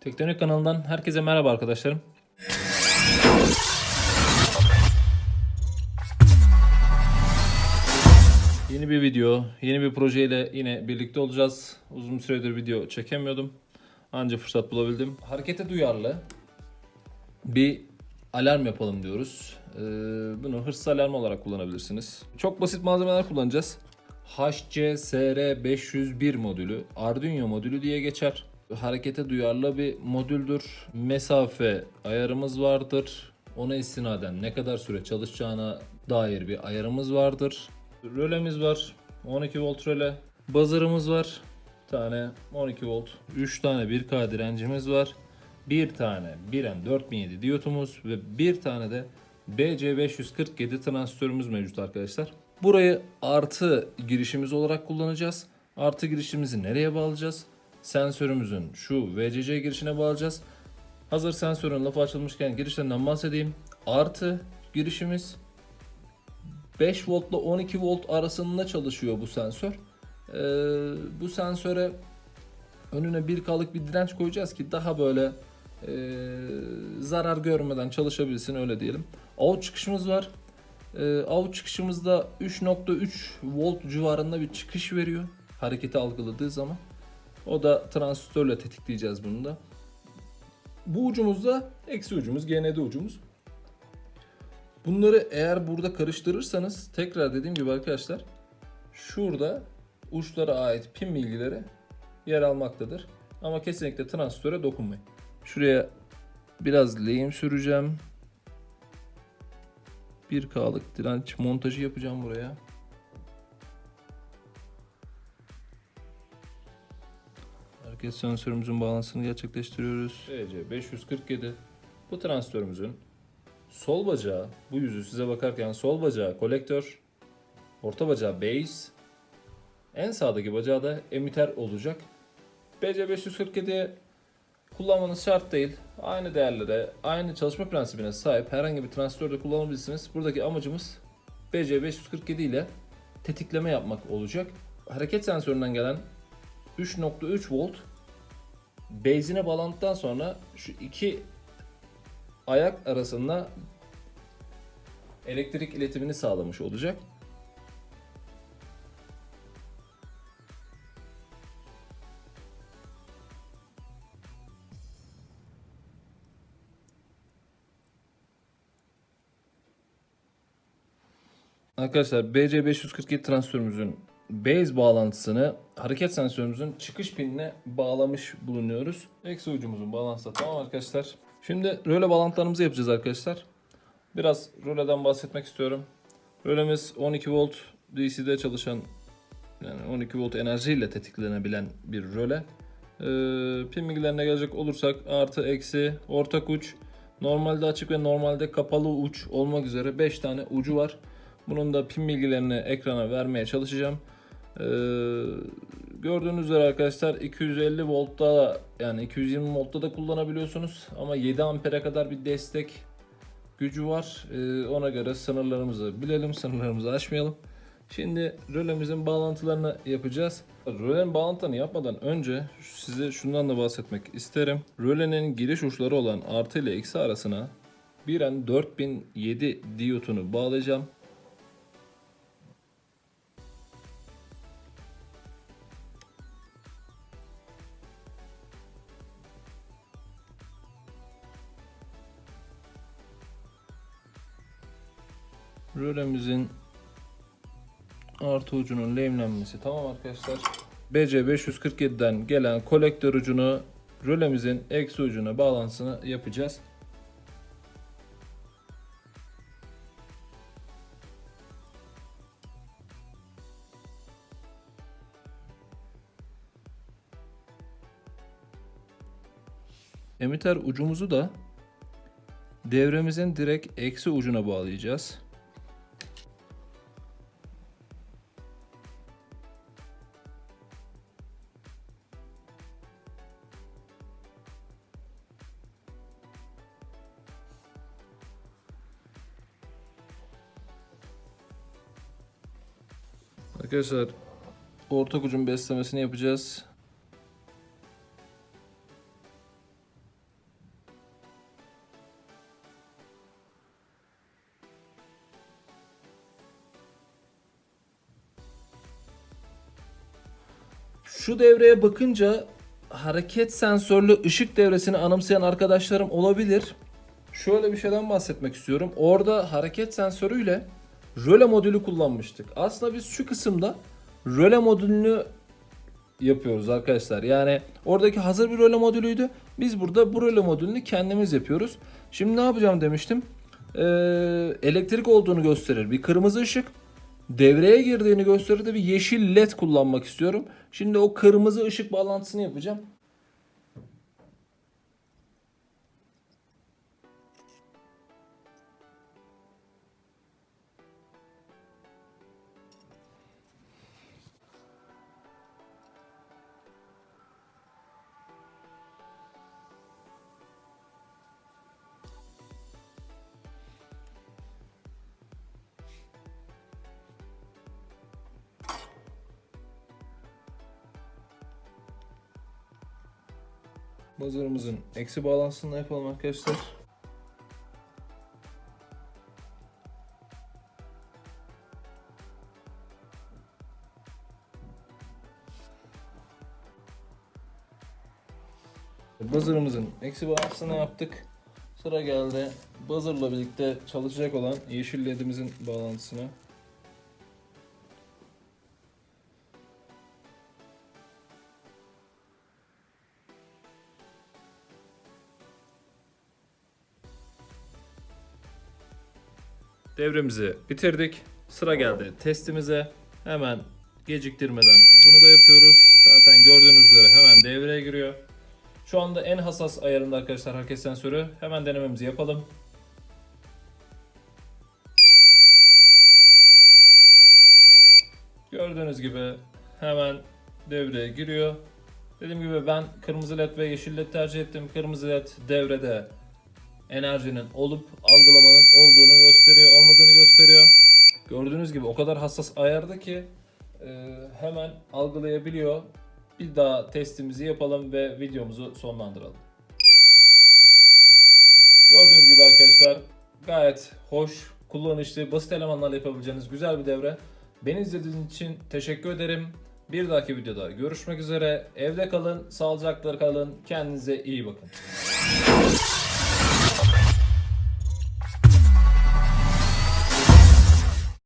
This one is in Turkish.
Tektonik kanalından herkese merhaba arkadaşlarım. Yeni bir video, yeni bir projeyle yine birlikte olacağız. Uzun süredir video çekemiyordum. Anca fırsat bulabildim. Harekete duyarlı bir alarm yapalım diyoruz. Ee, bunu hırsız alarmı olarak kullanabilirsiniz. Çok basit malzemeler kullanacağız. HCSR501 modülü, Arduino modülü diye geçer. Harekete duyarlı bir modüldür. Mesafe ayarımız vardır. Ona istinaden ne kadar süre çalışacağına dair bir ayarımız vardır. Rölemiz var. 12 volt röle. Buzzer'ımız var. Bir tane 12 volt. 3 tane 1K direncimiz var. Bir tane Biren 4007 diyotumuz ve bir tane de BC547 transistörümüz mevcut arkadaşlar. Burayı artı girişimiz olarak kullanacağız. Artı girişimizi nereye bağlayacağız? Sensörümüzün şu VCC girişine bağlayacağız. Hazır sensörün lafı açılmışken girişlerinden bahsedeyim. Artı girişimiz 5 volt ile 12 volt arasında çalışıyor bu sensör. Ee, bu sensöre önüne 1K'lık bir direnç koyacağız ki daha böyle e, zarar görmeden çalışabilsin öyle diyelim. Out çıkışımız var. E, out çıkışımızda 3.3 volt civarında bir çıkış veriyor. Hareketi algıladığı zaman. O da transistörle tetikleyeceğiz bunu da. Bu ucumuzda eksi ucumuz, GND ucumuz. Bunları eğer burada karıştırırsanız tekrar dediğim gibi arkadaşlar şurada uçlara ait pin bilgileri yer almaktadır. Ama kesinlikle transistöre dokunmayın. Şuraya biraz lehim süreceğim. 1K'lık direnç montajı yapacağım buraya. Hareket sensörümüzün bağlantısını gerçekleştiriyoruz. EC 547 bu transistörümüzün sol bacağı, bu yüzü size bakarken sol bacağı kolektör, orta bacağı base, en sağdaki bacağı da emitter olacak. BC547'ye kullanmanız şart değil. Aynı değerlere, aynı çalışma prensibine sahip herhangi bir transistör de kullanabilirsiniz. Buradaki amacımız BC547 ile tetikleme yapmak olacak. Hareket sensöründen gelen 3.3 volt base'ine bağlandıktan sonra şu iki ayak arasında elektrik iletimini sağlamış olacak. Arkadaşlar BC547 transistörümüzün base bağlantısını hareket sensörümüzün çıkış pinine bağlamış bulunuyoruz. Eksi ucumuzun bağlantısı da tamam arkadaşlar. Şimdi röle bağlantılarımızı yapacağız arkadaşlar. Biraz röleden bahsetmek istiyorum. Rölemiz 12 volt DC'de çalışan yani 12 volt enerjiyle tetiklenebilen bir röle. Ee, pin bilgilerine gelecek olursak artı eksi ortak uç normalde açık ve normalde kapalı uç olmak üzere 5 tane ucu var. Bunun da pin bilgilerini ekrana vermeye çalışacağım. Ee, gördüğünüz üzere arkadaşlar 250 voltta yani 220 voltta da kullanabiliyorsunuz ama 7 ampere kadar bir destek gücü var. Ee, ona göre sınırlarımızı bilelim, sınırlarımızı aşmayalım. Şimdi rölemizin bağlantılarını yapacağız. Rölenin bağlantılarını yapmadan önce size şundan da bahsetmek isterim. Rölenin giriş uçları olan artı ile eksi arasına biren 4007 diyotunu bağlayacağım. Rölemizin artı ucunun lehimlenmesi tamam arkadaşlar. BC547'den gelen kolektör ucunu rölemizin eksi ucuna bağlantısını yapacağız. Emitter ucumuzu da devremizin direkt eksi ucuna bağlayacağız. Arkadaşlar ortak ucun beslemesini yapacağız. Şu devreye bakınca hareket sensörlü ışık devresini anımsayan arkadaşlarım olabilir. Şöyle bir şeyden bahsetmek istiyorum. Orada hareket sensörüyle röle modülü kullanmıştık. Aslında biz şu kısımda röle modülünü yapıyoruz arkadaşlar. Yani oradaki hazır bir röle modülüydü. Biz burada bu röle modülünü kendimiz yapıyoruz. Şimdi ne yapacağım demiştim. Ee, elektrik olduğunu gösterir. Bir kırmızı ışık. Devreye girdiğini gösterir de bir yeşil led kullanmak istiyorum. Şimdi o kırmızı ışık bağlantısını yapacağım. Buzzer'ımızın eksi bağlantısını yapalım arkadaşlar. Buzzer'ımızın eksi bağlantısını yaptık. Sıra geldi buzzer'la birlikte çalışacak olan yeşil ledimizin bağlantısına. Devremizi bitirdik. Sıra geldi testimize. Hemen geciktirmeden bunu da yapıyoruz. Zaten gördüğünüz üzere hemen devreye giriyor. Şu anda en hassas ayarında arkadaşlar hareket sensörü. Hemen denememizi yapalım. Gördüğünüz gibi hemen devreye giriyor. Dediğim gibi ben kırmızı led ve yeşil led tercih ettim. Kırmızı led devrede enerjinin olup algılamanın olduğunu gösteriyor, olmadığını gösteriyor. Gördüğünüz gibi o kadar hassas ayarda ki e, hemen algılayabiliyor. Bir daha testimizi yapalım ve videomuzu sonlandıralım. Gördüğünüz gibi arkadaşlar gayet hoş, kullanışlı, basit elemanlarla yapabileceğiniz güzel bir devre. Beni izlediğiniz için teşekkür ederim. Bir dahaki videoda görüşmek üzere. Evde kalın, sağlıcakla kalın. Kendinize iyi bakın.